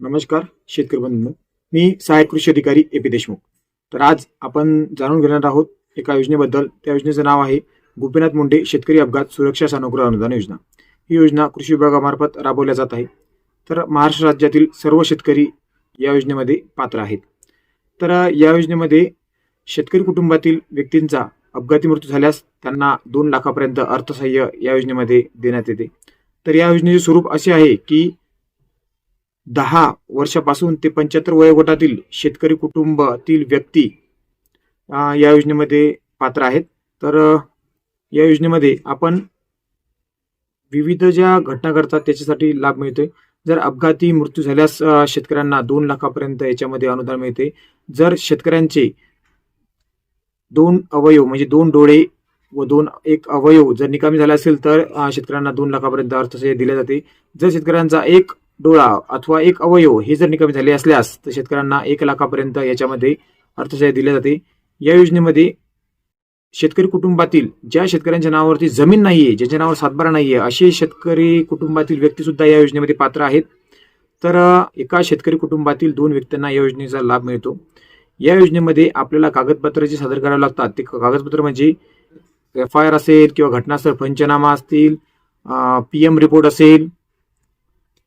नमस्कार शेतकरी बंधू मी सहाय्यक कृषी अधिकारी ए पी देशमुख. तर आज आपण जाणून घेणार आहोत एका योजनेबद्दल. त्या योजनेचं नाव आहे गोपीनाथ मुंडे शेतकरी अपघात सुरक्षा सानुग्रह अनुदान योजना. ही योजना कृषी विभागामार्फत राबवल्या जात आहे. तर महाराष्ट्र राज्यातील सर्व शेतकरी या योजनेमध्ये पात्र आहेत. तर या योजनेमध्ये शेतकरी कुटुंबातील व्यक्तींचा अपघाती मृत्यू झाल्यास त्यांना दोन लाखापर्यंत अर्थसहाय्य या योजनेमध्ये देण्यात येते. तर या योजनेचे स्वरूप असे आहे की दहा वर्षापासून ते पंच्याहत्तर वयोगटातील शेतकरी कुटुंबातील व्यक्ती या योजनेमध्ये पात्र आहेत. तर या योजनेमध्ये आपण विविध ज्या घटना करतात त्याच्यासाठी लाभ मिळतोय. जर अपघाती मृत्यू झाल्यास शेतकऱ्यांना दोन लाखापर्यंत याच्यामध्ये अनुदान मिळते. जर शेतकऱ्यांचे दोन अवयव म्हणजे दोन डोळे व दोन एक अवयव जर निकामी झाला असेल तर शेतकऱ्यांना दोन लाखापर्यंत अर्थसहाय्य दिले जाते. जर शेतकऱ्यांचा एक डोळा अथवा एक अवयव हे जर निकामी झाले असल्यास तर शेतकऱ्यांना एक लाखापर्यंत याच्यामध्ये अर्थसहाय्य दिले जाते. या योजनेमध्ये शेतकरी कुटुंबातील ज्या शेतकऱ्यांच्या नावावरती जमीन नाहीये ज्यांच्या नावावर सातबारा नाहीये असे शेतकरी कुटुंबातील व्यक्ती सुद्धा या योजनेमध्ये पात्र आहेत. तर एका शेतकरी कुटुंबातील दोन व्यक्तींना या योजनेचा लाभ मिळतो. या योजनेमध्ये आपल्याला कागदपत्र जे सादर करावे लागतात. ते कागदपत्र म्हणजे एफ आय आर असेल किंवा घटनास्थळ पंचनामा असतील पी एम रिपोर्ट असेल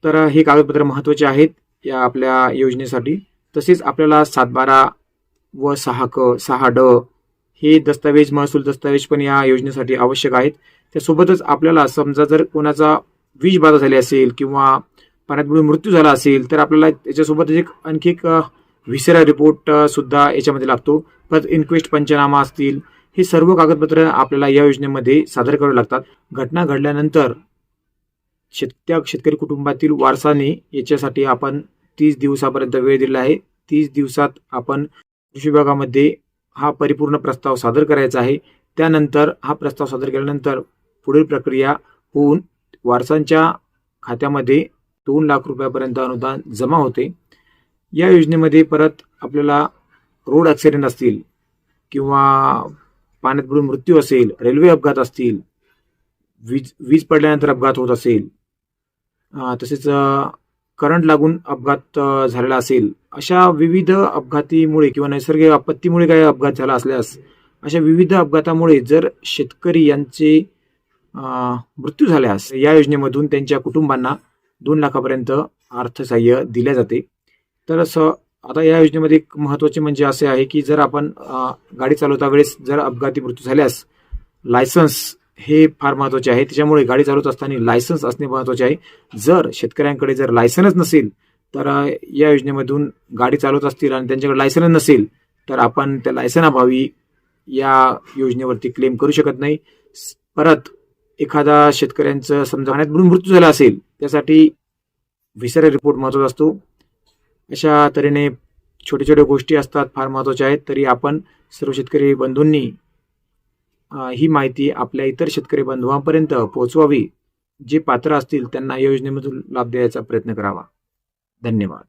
तर हे कागदपत्र महत्त्वाचे आहेत या आपल्या योजनेसाठी. तसेच आपल्याला सातबारा व सहा क सहा ड हे दस्तावेज महसूल दस्तावेज पण या योजनेसाठी आवश्यक आहेत. त्यासोबतच आपल्याला समजा जर कोणाचा वीज बाधा झाली असेल किंवा पाण्यात बुडून मृत्यू झाला असेल तर आपल्याला त्याच्यासोबतच एक आणखी एक विसरा रिपोर्ट सुद्धा याच्यामध्ये लागतो. परत इन्क्वेस्ट पंचनामा असतील हे सर्व कागदपत्र आपल्याला या योजनेमध्ये सादर करावे लागतात. घटना घडल्यानंतर शेत त्या शेतकरी कुटुंबातील वारसाने याच्यासाठी आपण तीस दिवसापर्यंत वेळ दिला आहे. तीस दिवसात आपण कृषी विभागामध्ये हा परिपूर्ण प्रस्ताव सादर करायचा आहे. त्यानंतर हा प्रस्ताव सादर केल्यानंतर पुढील प्रक्रिया होऊन वारसांच्या खात्यामध्ये दोन लाख रुपयापर्यंत अनुदान जमा होते. या योजनेमध्ये परत आपल्याला रोड ॲक्सिडेंट असतील किंवा पाण्यात बुडून मृत्यू असेल रेल्वे अपघात असतील वीज वीज पडल्यानंतर अपघात होत असेल तसेच करंट लागून अपघात झालेला असेल अशा विविध अपघातीमुळे किंवा नैसर्गिक आपत्तीमुळे काही अपघात झाला असल्यास अशा विविध अपघातामुळे जर शेतकरी यांचे मृत्यू झाल्यास या योजनेमधून त्यांच्या कुटुंबांना दोन लाखापर्यंत अर्थसहाय्य दिले जाते. तर असं आता या योजनेमध्ये एक महत्त्वाचे म्हणजे असे आहे की जर आपण गाडी चालवता वेळेस जर अपघाती मृत्यू झाल्यास लायसन्स हे फार महत्त्वाचे आहे. त्याच्यामुळे गाडी चालवत असताना लायसन्स असणे महत्त्वाचे आहे. जर शेतकऱ्यांकडे जर लायसन्स नसेल तर या योजनेमधून गाडी चालवत असतील आणि त्यांच्याकडे लायसन्स नसेल तर आपण त्या लायसनाभावी या योजनेवरती क्लेम करू शकत नाही. परत एखादा शेतकऱ्यांचं समजा पाण्यात बुडून मृत्यू झाला असेल त्यासाठी विसर रिपोर्ट महत्त्वाचा असतो. अशा तऱ्हेने छोट्या छोट्या गोष्टी असतात फार महत्त्वाच्या आहेत. तरी आपण सर्व शेतकरी बंधूंनी ही माहिती आपल्या इतर शेतकरी बंधुआंपर्यंत पोहोचवावी. जे पात्र असतील त्यांना या योजनेमधून लाभ द्यायचा प्रयत्न करावा. धन्यवाद.